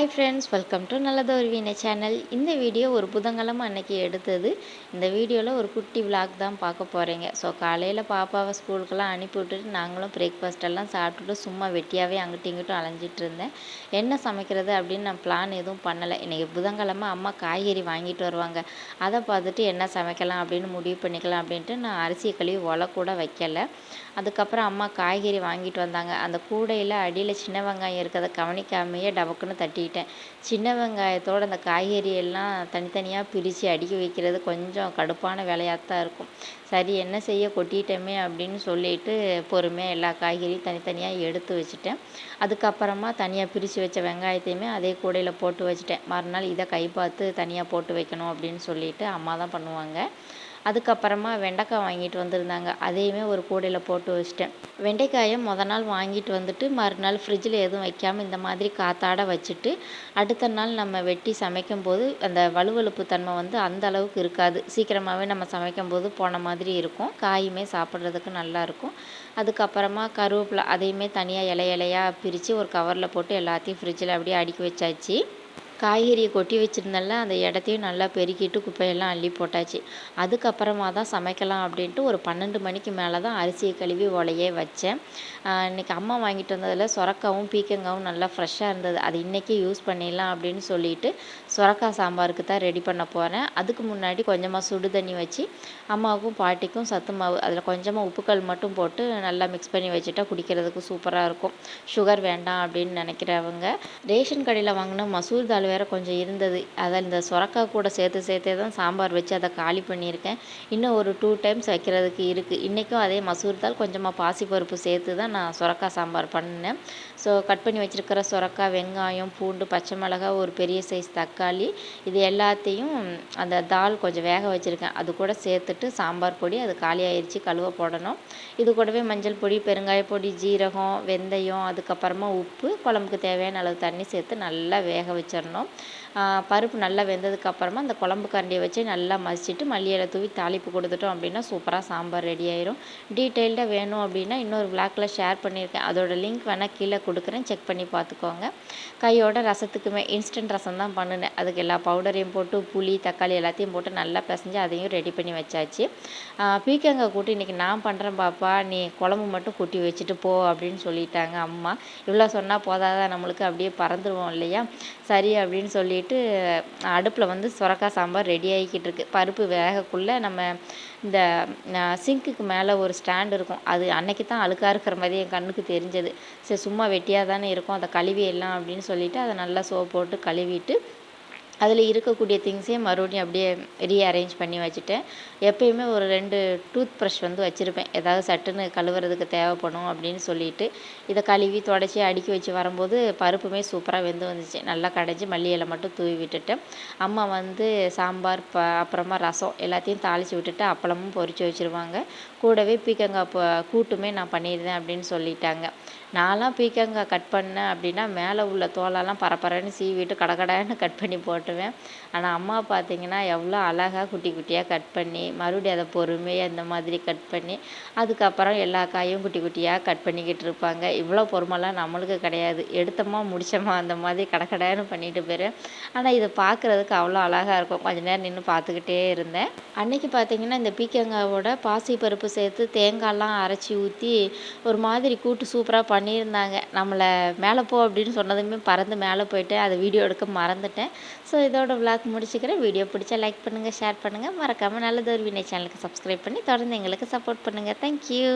Hi friends welcome to நல்லது ஒரு வீணை சேனல் இந்த வீடியோ ஒரு புதன்கிழமை அன்னைக்கு எடுத்தது. இந்த வீடியோவில் ஒரு குட்டி விளாக் தான் பார்க்க போகிறீங்க ஸோ காலையில் பாப்பாவை ஸ்கூலுக்கெல்லாம் அனுப்பி விட்டுட்டு நாங்களும் பிரேக்ஃபாஸ்ட் எல்லாம் சாப்பிட்டுட்டு சும்மா வெட்டியாகவே அங்கிட்டும் இங்கிட்டும் அலைஞ்சிட்டு இருந்தேன். என்ன சமைக்கிறது அப்படின்னு நான் பிளான் எதுவும் பண்ணலை. இன்றைக்கி புதன்கிழமை அம்மா காய்கறி வாங்கிட்டு வருவாங்க. அதை பார்த்துட்டு என்ன சமைக்கலாம் அப்படின்னு முடிவு பண்ணிக்கலாம் அப்படின்ட்டு நான் அரிசி கழுவி ஒலை கூட வைக்கலை. அதுக்கப்புறம் அம்மா காய்கறி வாங்கிட்டு வந்தாங்க. அந்த கூடையில் அடியில் சின்ன வெங்காயம் இருக்கிறத கவனிக்காமையே டபக்குன்னு தட்டி பண்ணிட்டேன் சின்ன வெங்காயத்தோடு அந்த காய்கறி எல்லாம் தனித்தனியாக பிரித்து அடுக்கி வைக்கிறது கொஞ்சம் கடுப்பான வேலையாக தான் இருக்கும். சரி என்ன செய்ய கொட்டிட்டோமே அப்படின்னு சொல்லிட்டு பொறுமையாக எல்லா காய்கறியும் தனித்தனியாக எடுத்து வச்சுட்டேன். அதுக்கப்புறமா தனியாக பிரித்து வச்ச வெங்காயத்தையுமே அதே கூடையில் போட்டு வச்சுட்டேன். மறுநாள் இதை கை பார்த்து தனியாக போட்டு வைக்கணும் அப்படின்னு சொல்லிட்டு அம்மா தான் பண்ணுவாங்க. அதுக்கப்புறமா வெண்டைக்காய் வாங்கிட்டு வந்திருந்தாங்க. அதையுமே ஒரு கூடையில் போட்டு வச்சிட்டேன். வெண்டைக்காயை மொதல் நாள் வாங்கிட்டு வந்துட்டு மறுநாள் ஃப்ரிட்ஜில் எதுவும் வைக்காமல் இந்த மாதிரி காத்தாட வச்சுட்டு அடுத்த நாள் நம்ம வெட்டி சமைக்கும் போது அந்த வலுவழுப்பு தன்மை வந்து அந்த அளவுக்கு இருக்காது. சீக்கிரமாகவே நம்ம சமைக்கும் போது போன மாதிரி இருக்கும். காயுமே சாப்பிட்றதுக்கு நல்லாயிருக்கும் அதுக்கப்புறமா கருவேப்பிலை அதையுமே தனியாக இலை இலையாக பிரித்து ஒரு கவரில் போட்டு எல்லாத்தையும் ஃப்ரிட்ஜில் அப்படியே அடுக்கி வச்சாச்சு. காய்கறியை கொட்டி வச்சுருந்தேன்ல அந்த இடத்தையும் நல்லா பெருக்கிட்டு குப்பையெல்லாம் அள்ளி போட்டாச்சு. அதுக்கப்புறமா தான் சமைக்கலாம் அப்படின்ட்டு ஒரு பன்னெண்டு மணிக்கு மேலே தான் அரிசியை கழுவி உலையே வச்சேன். இன்றைக்கி அம்மா வாங்கிட்டு வந்ததில் சுரக்காவும் பீக்கங்காவும் நல்லா ஃப்ரெஷ்ஷாக இருந்தது. அது இன்றைக்கி யூஸ் பண்ணிடலாம் அப்படின்னு சொல்லிட்டு சுரக்காய் சாம்பாருக்கு தான் ரெடி பண்ண போகிறேன் அதுக்கு முன்னாடி கொஞ்சமாக சுடு தண்ணி வச்சு அம்மாவுக்கும் பாட்டிக்கும் சத்து மாவு அதில் கொஞ்சமாக உப்புக்கல் மட்டும் போட்டு நல்லா மிக்ஸ் பண்ணி வச்சுட்டா குடிக்கிறதுக்கு சூப்பராக இருக்கும். சுகர் வேண்டாம் அப்படின்னு நினைக்கிறவங்க ரேஷன் கடையில் வாங்கின மசூர் தால் வேறு கொஞ்சம் இருந்தது. அதை இந்த சுரக்கா கூட சேர்த்து சேர்த்தே தான் சாம்பார் வச்சு அதை காலி பண்ணியிருக்கேன். இன்னும் ஒரு டூ டைம்ஸ் வைக்கிறதுக்கு இருக்குது இன்றைக்கும் அதே மசூர் தால் கொஞ்சமாக பாசிப்பருப்பு சேர்த்து தான் நான் சுரக்கா சாம்பார் பண்ணினேன். ஸோ கட் பண்ணி வச்சுருக்கிற சுரக்கா வெங்காயம் பூண்டு பச்சை மிளகாய் ஒரு பெரிய சைஸ் தக்காளி இது எல்லாத்தையும் அந்த தால் கொஞ்சம் வேக வச்சுருக்கேன். அது கூட சேர்த்துட்டு சாம்பார் பொடி அது காலி ஆயிடுச்சு கழுவ போடணும். இது கூடவே மஞ்சள் பொடி பெருங்காய பொடி ஜீரகம் வெந்தயம் அதுக்கப்புறமா உப்பு குழம்புக்கு தேவையான அளவு தண்ணி சேர்த்து நல்லா வேக வச்சிடணும். வச்சிடணும் பருப்பு நல்லா வெந்ததுக்கப்புறமா அந்த குழம்பு கரண்டியை வச்சு நல்லா மசிச்சுட்டு மல்லியில் தூவி தாளிப்பு கொடுத்துட்டோம் அப்படின்னா சூப்பராக சாம்பார் ரெடி ஆயிரும். டீட்டெயில்டாக வேணும் அப்படின்னா இன்னொரு விளாக்கில் ஷேர் பண்ணியிருக்கேன். அதோட லிங்க் வேணால் கீழே கொடுக்குறேன். செக் பண்ணி பார்த்துக்கோங்க. கையோட ரசத்துக்குமே இன்ஸ்டன்ட் ரசம் தான் பண்ணினேன். அதுக்கு எல்லா பவுடரையும் போட்டு புளி தக்காளி எல்லாத்தையும் போட்டு நல்லா பிசைஞ்சு அதையும் ரெடி பண்ணி வச்சாச்சு. பீக்கங்காய் கூட்டி இன்றைக்கி நான் பண்ணுறேன் பாப்பா. நீ குழம்பு மட்டும் கூட்டி வச்சுட்டு போ அப்படின்னு சொல்லிட்டாங்க அம்மா. இவ்வளோ சொன்னால் போதாதான் நம்மளுக்கு? அப்படியே பறந்துருவோம் இல்லையா? சரி அப்படின்னு சொல்லி சொல்லிட்டு அடுப்பில் வந்து சுரக்காய் சாம்பார் ரெடி ஆகிக்கிட்டு இருக்கு. பருப்பு வேகக்குள்ளே நம்ம இந்த சிங்க்குக்கு மேலே ஒரு ஸ்டாண்ட் இருக்கும். அது அன்னைக்கு தான் அழுக்காக இருக்கிற மாதிரி என் கண்ணுக்கு தெரிஞ்சது. சரி சும்மா வெட்டியாக தானே இருக்கும். அதை கழுவி எல்லாம் அப்படின்னு சொல்லிவிட்டு அதை நல்லா சோப் போட்டு கழுவிட்டு அதில் இருக்கக்கூடிய திங்ஸையும் மறுபடியும் அப்படியே ரீஅரேஞ்ச் பண்ணி வச்சுட்டேன். எப்பயுமே ஒரு ரெண்டு டூத் ப்ரஷ் வந்து வச்சுருப்பேன். ஏதாவது சட்டுன்னு கழுவுறதுக்கு தேவைப்படும் அப்படின்னு சொல்லிட்டு இதை கழுவி தொடச்சி அடுக்கி வச்சு வரும்போது பருப்புமே சூப்பராக வெந்து வந்துச்சு. நல்லா கடைஞ்சி மல்லி இலை மட்டும் தூவி விட்டுட்டேன். அம்மா வந்து சாம்பார் ப அப்புறமா ரசம் எல்லாத்தையும் தாளித்து விட்டுட்டு அப்பளமும் பொறிச்சு வச்சுருவாங்க. கூடவே பீக்கங்காய் கூட்டுமே நான் பண்ணியிருந்தேன் அப்படின்னு சொல்லிட்டாங்க. நான்லாம் பீக்கங்காய் கட் பண்ணேன் அப்படின்னா மேலே உள்ள தோலெல்லாம் பரப்பரன்னு சீவிட்டு கடகடன்னு கட் பண்ணி போட்டுருவேன். ஆனால் அம்மா பார்த்தீங்கன்னா எவ்வளோ அழகாக குட்டி குட்டியாக கட் பண்ணி மறுபடியும் அதை பொறுமையாக இந்த மாதிரி கட் பண்ணி அதுக்கப்புறம் எல்லா காயும் குட்டி குட்டியாக கட் பண்ணிக்கிட்டு இருப்பாங்க. இவ்வளோ பொறுமைலாம் நம்மளுக்கு கிடையாது. எடுத்தோமா முடிச்சோமா அந்த மாதிரி கடகடன்னு பண்ணிட்டு போயிடுவேன். ஆனால் இதை பார்க்குறதுக்கு அவ்வளோ அழகாக இருக்கும். கொஞ்ச நேரம் நின்று பார்த்துக்கிட்டே இருந்தேன். அன்னைக்கு பார்த்தீங்கன்னா இந்த பீக்கங்காவோட பாசி பருப்பு சேர்த்து தேங்காய்லாம் அரைச்சி ஊற்றி ஒரு மாதிரி கூட்டு சூப்பராக பண்ணியிருந்தாங்க. நம்மளை மேலே போ அப்படின்னு சொன்னதுமே பறந்து மேலே போயிட்டு அதை வீடியோ எடுக்க மறந்துட்டேன். ஸோ இதோட விளாக் முடிச்சுக்கிறேன். வீடியோ பிடிச்சா லைக் பண்ணுங்கள் ஷேர் பண்ணுங்கள் மறக்காமல் நல்லது வினை சேனலுக்கு சப்ஸ்கிரைப் பண்ணி தொடர்ந்து எங்களுக்கு சப்போர்ட் பண்ணுங்கள் தேங்க்யூ